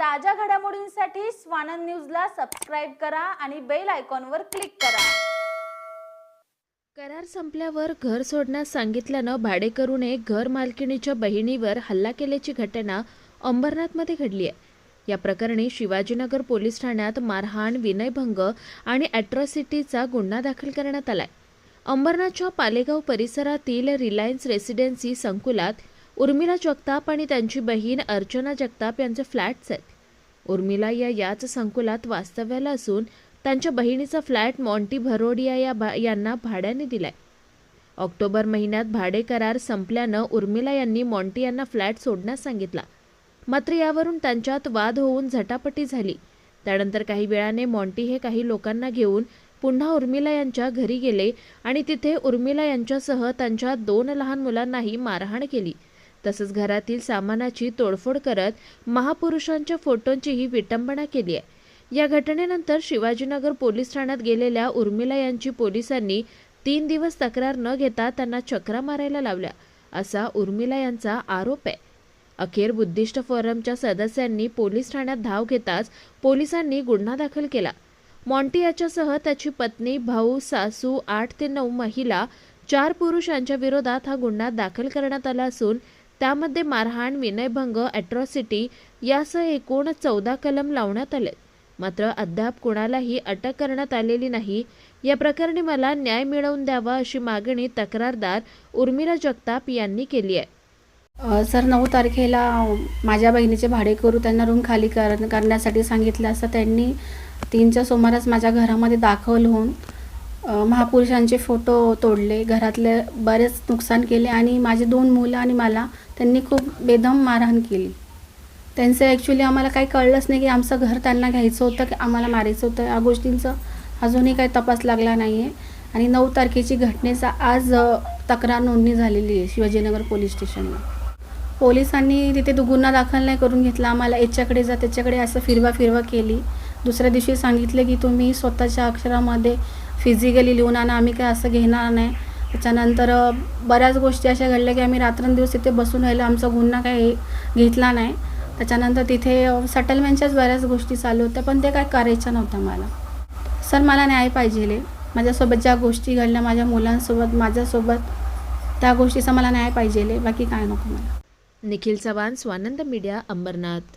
ताज्या घडामोडींसाठी स्वानंद न्यूजला सबस्क्राईब करा आणि बेल आयकॉनवर क्लिक करा. करार संपल्यावर घर सोडण्यास सांगितल्यानं भाडेकरूने घर मालकिणीच्या बहिणीवर हल्ला केल्याची घटना अंबरनाथमध्ये घडली आहे. या प्रकरणी शिवाजीनगर पोलीस ठाण्यात मारहाण विनयभंग आणि ॲट्रॉसिटीचा गुन्हा दाखल करण्यात आलाय. अंबरनाथच्या पालेगाव परिसरातील रिलायन्स रेसिडेन्सी संकुलात उर्मिला जगताप आणि त्यांची बहीण अर्चना जगताप यांचे फ्लॅट्स आहेत. उर्मिला या याच संकुलात वास्तव्याला असून त्यांच्या बहिणीचा फ्लॅट मॉन्टी भरोडिया या भा यांना भाड्याने दिलाय. ऑक्टोबर महिन्यात भाडे करार संपल्यानं उर्मिला यांनी मॉन्टी यांना फ्लॅट सोडण्यास सांगितला. मात्र यावरून त्यांच्यात वाद होऊन झटापटी झाली. त्यानंतर काही वेळाने मॉन्टी हे काही लोकांना घेऊन पुन्हा उर्मिला यांच्या घरी गेले आणि तिथे उर्मिला यांच्यासह त्यांच्या दोन लहान मुलांनाही मारहाण केली. तसंच घरातील सामानाची तोडफोड करत महापुरुषांच्या फोटोंचीही विटंबना केली आहे. या घटनेनंतर शिवाजीनगर पोलीस ठाण्यात गेलेल्या उर्मिला यांची पोलिसांनी तीन दिवस तक्रार न घेता त्यांना चक्रा मारायला लावल्या असा उर्मिला यांचा आरोप आहे. अखेर बुद्धिस्ट फोरमच्या सदस्यांनी पोलीस ठाण्यात धाव घेताच पोलिसांनी गुन्हा दाखल केला. मॉन्टी याच्यासह त्याची पत्नी भाऊ सासू आठ ते नऊ महिला चार पुरुष यांच्या विरोधात हा गुन्हा दाखल करण्यात आला असून त्यामध्ये मारहाण विनयभंग ॲट्रॉसिटी यासह एकूण चौदा कलम लावण्यात आले मात्र अद्याप कुणालाही अटक करण्यात आलेली नाही. या प्रकरणी मला न्याय मिळवून द्यावा अशी मागणी तक्रारदार उर्मिला जगताप यांनी केली आहे. सर नऊ तारखेला माझ्या बहिणीचे भाडे करू त्यांना रूम खाली कर करण्यासाठी सांगितलं असं त्यांनी तीनच्या सुमारास माझ्या घरामध्ये दाखल होऊन महापुरुषांचे फोटो तोडले घरातले बरेच नुकसान केले आणि माझे दोन मुलं आणि मला त्यांनी खूप बेदम मारहाण केली. त्यांचं ॲक्च्युली आम्हाला काही कळलंच नाही की आमचं घर त्यांना घ्यायचं होतं की आम्हाला मारायचं होतं. या गोष्टींचं अजूनही काही तपास लागला नाही आहे आणि नऊ तारखेची घटनेचा आज तक्रार नोंदणी झालेली आहे शिवाजीनगर पोलीस स्टेशनला. पोलिसांनी तिथे तो गुन्हा दाखल नाही करून घेतला. आम्हाला याच्याकडे जा त्याच्याकडे असं फिरवा फिरवा केली. दुसऱ्या दिवशी सांगितलं की तुम्ही स्वतःच्या अक्षरामध्ये फिजिकली लिहून आणा आम्ही काय असं घेणार नाही. त्याच्यानंतर बऱ्याच गोष्टी अशा घडल्या की आम्ही रात्रंदिवस तिथे बसून राहिलं. आमचा गुन्हा काही घेतला नाही. त्याच्यानंतर तिथे सेटलमेंटच्याच बऱ्याच गोष्टी चालू होत्या पण ते काय करायच्या नव्हत्या मला. सर मला न्याय पाहिजे. माझ्यासोबत ज्या गोष्टी घडल्या माझ्या मुलांसोबत माझ्यासोबत त्या गोष्टीचा मला न्याय पाहिजे. बाकी काय नको मला. Nikhil Chavan Swanand media Ambernath.